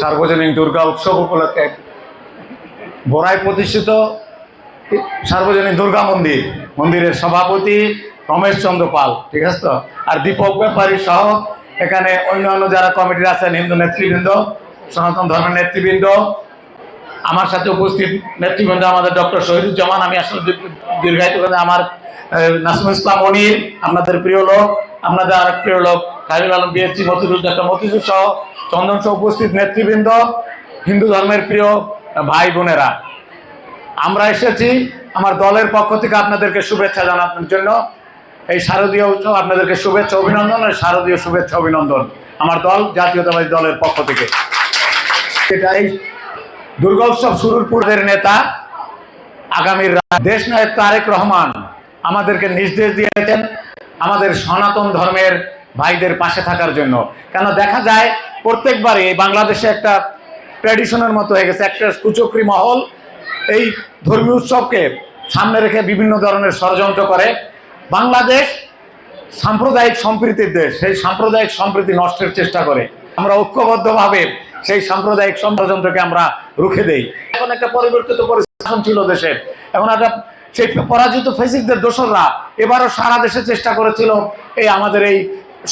সার্বজনীন দুর্গা উৎসব উপলক্ষে বোরাই প্রতিষ্ঠিত সার্বজনীন দুর্গা মন্দির, মন্দিরের সভাপতি রমেশ চন্দ্র পাল, ঠিক আছে তো? আর দীপক ব্যাপারী সহ এখানে অন্যান্য যারা কমিটির আছেন, হিন্দু নেতৃবৃন্দ, সনাতন ধর্মের নেতৃবৃন্দ, আমার সাথে উপস্থিত নেতৃবৃন্দ আমাদের ডক্টর শহীদুজ্জামান, আমি আসলে দীর্ঘায়িত আমার নাসিমুল ইসলাম মনির আপনাদের প্রিয় লোক, আপনাদের আরেক প্রিয় লোক খালিল আলম বিএসসি মতিজুর ডক্টর মতিজুর সহ চন্দন সহ উপস্থিত নেতৃবৃন্দ, হিন্দু ধর্মের প্রিয় ভাই বোনেরা। আমরা এসেছি আমার দলের পক্ষ থেকে আপনাদেরকে শুভেচ্ছা জানানোর জন্য। এই শারদীয় উৎসব আপনাদেরকে শুভেচ্ছা অভিনন্দন আর শারদীয় শুভেচ্ছা অভিনন্দন আমার দল, জাতীয়তাবাদী দলের পক্ষ থেকে। এটাই দুর্গা উৎসব শুরুর পূর্বের নেতা, আগামীর দেশ নায়ক তারেক রহমান আমাদেরকে নির্দেশ দিয়েছেন আমাদের সনাতন ধর্মের ভাইদের পাশে থাকার জন্য। কেন দেখা যায় প্রত্যেকবারে বাংলাদেশে একটা ট্র্যাডিশনের মতো হয়ে গেছে, একটা কুচক্রি মহল। এই ধর্মীয় উৎসবকে সামনে রেখে বিভিন্ন ধরনের ষড়যন্ত্র করে। বাংলাদেশ সাম্প্রদায়িক সম্প্রীতির দেশ, সেই সাম্প্রদায়িক সম্প্রীতি নষ্টের চেষ্টা করে। আমরা ঐক্যবদ্ধভাবে সেই সাম্প্রদায়িক ষড়যন্ত্রকে আমরা রুখে দেই। এখন একটা পরিবর্তিত পরিস্থিতি ছিল দেশের। এখন একটা সেই পরাজিত ফেসিকদের দোসররা এবারও সারা দেশে চেষ্টা করেছিল এই আমাদের এই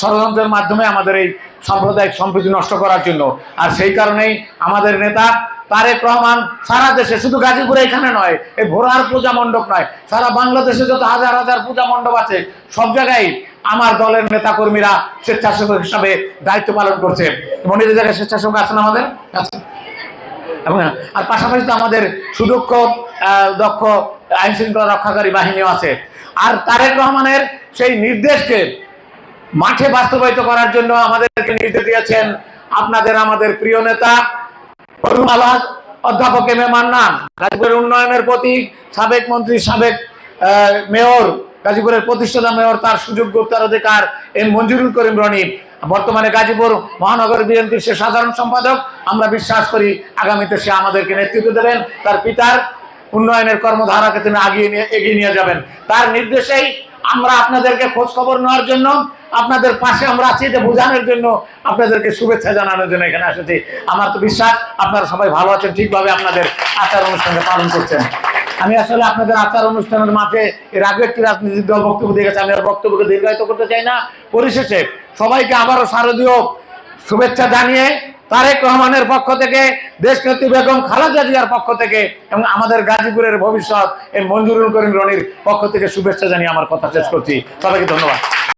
ষড়যন্ত্রের মাধ্যমে আমাদের এই সাম্প্রদায়িক সম্প্রীতি নষ্ট করার জন্য। আর সেই কারণেই আমাদের নেতা তারেক রহমান সারা দেশে শুধু গাজীপুরে এখানে নয়, এই ভোরার পূজা মণ্ডপ নয়, সারা বাংলাদেশে যত হাজার হাজার পূজা মণ্ডপ আছে, সব জায়গায় আমার দলের নেতা কর্মীরা স্বেচ্ছাসেবক হিসাবে দায়িত্ব পালন করছে। মন্দিরের জায়গায় স্বেচ্ছাসেবক আছেন আমাদের? আছে আর পাশাপাশি তো আমাদের সুদক্ষ দক্ষ আইন শৃঙ্খলা রক্ষাকারী বাহিনীও আছে। আর তারেক রহমানের সেই নির্দেশকে মাঠে বাস্তবায়িত করার জন্য আমাদেরকে নির্দেশ দিয়েছেন আপনাদের আমাদের প্রিয় নেতা আলাদ অধ্যাপক এম এ মান্নান, গাজীপুরের উন্নয়নের প্রতীক, সাবেক মন্ত্রী, সাবেক মেয়র, গাজীপুরের প্রতিষ্ঠাতা মেয়র, তার সুযোগ্য উত্তরাধিকার এম মঞ্জুরুল করিম রনি। বর্তমানে গাজীপুর মহানগর বিএনপির সে সাধারণ সম্পাদক, আমরা বিশ্বাস করি আগামীতে সে আমাদেরকে নেতৃত্ব দেবেন। তার পিতার উন্নয়নের কর্মধারাকে তিনি আগিয়ে নিয়ে এগিয়ে নিয়ে যাবেন। তার নির্দেশেই আমরা আপনাদেরকে খোঁজ খবর নেওয়ার জন্য, আপনাদের পাশে আমরা আছি, এটা বোঝানোর জন্য আপনাদেরকে শুভেচ্ছা জানানোর জন্য এখানে এসেছি। আমার তো বিশ্বাস, আপনারা সবাই ভালো আছেন, ঠিকভাবে আপনাদের আচার অনুষ্ঠানকে পালন করছেন। আমি আসলে আপনাদের আচার অনুষ্ঠানের মাঝে এর আগে একটি রাজনৈতিক দল বক্তব্য দিয়ে গেছে, আমি আর বক্তব্যকে দীর্ঘায়িত করতে চাই না। পরিশেষে সবাইকে আবারও শারদীয় শুভেচ্ছা জানিয়ে তারেক রহমানের পক্ষ থেকে, দেশনেত্রী বেগম খালেদা জিয়ার পক্ষ থেকে এবং আমাদের গাজীপুরের ভবিষ্যৎ এই মঞ্জুরুল করিম রনির পক্ষ থেকে শুভেচ্ছা জানিয়ে আমার কথা শেষ করছি। সবাইকে ধন্যবাদ।